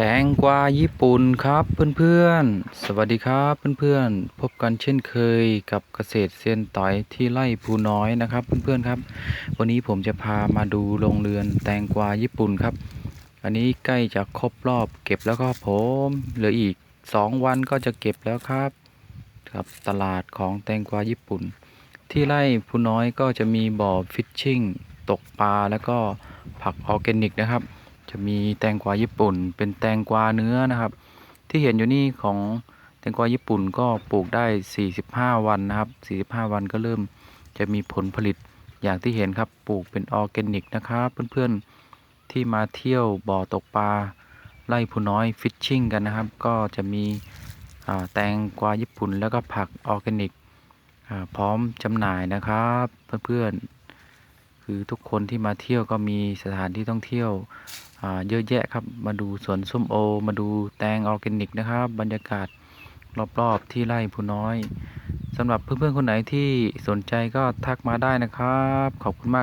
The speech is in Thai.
ตงกวาญี่ปุ่นครับเพื่อนๆ สวัสดีครับเพื่อนๆ พบกันเช่นเคยกับเกษตรเซียนต่อยที่ไร่ภูน้อยนะครับเพื่อนๆครับ วันนี้ผมจะพามาดูโรงเรือนแตงกวาญี่ปุ่นครับ อันนี้ใกล้จะครบรอบเก็บแล้วก็ผมเหลืออีก 2 วันก็จะเก็บแล้วครับครับตลาดของแตงกวาญี่ปุ่น ที่ไร่ภูน้อยก็จะมีบ่อฟิชชิ่งตกปลาแล้วก็ผักออร์แกนิกนะครับ จะมีแตงกวาญี่ปุ่น เป็นแตงกวาเนื้อนะครับ ที่เห็นอยู่นี่ของแตงกวาญี่ปุ่นก็ปลูกได้ 45 วันนะครับ 45 วันก็เริ่มจะมีผลผลิตอย่างที่เห็นครับปลูกเป็นออร์แกนิกนะครับ เพื่อนๆที่มาเที่ยวบ่อตกปลาไร่ผู้น้อยฟิชชิ่งกันนะครับ ก็จะมีแตงกวาญี่ปุ่นแล้วก็ผักออร์แกนิกพร้อมจำหน่ายนะครับ เพื่อนๆ คือทุกคนที่มาเที่ยวก็มีสถานที่ท่องเที่ยวเยอะแยะครับ มาดูสวนส้มโอ มาดูแตงออร์แกนิกนะครับ บรรยากาศรอบๆที่ไร่ผู้น้อยสำหรับเพื่อนๆคนไหนที่สนใจก็ทักมาได้นะครับ ขอบคุณมาก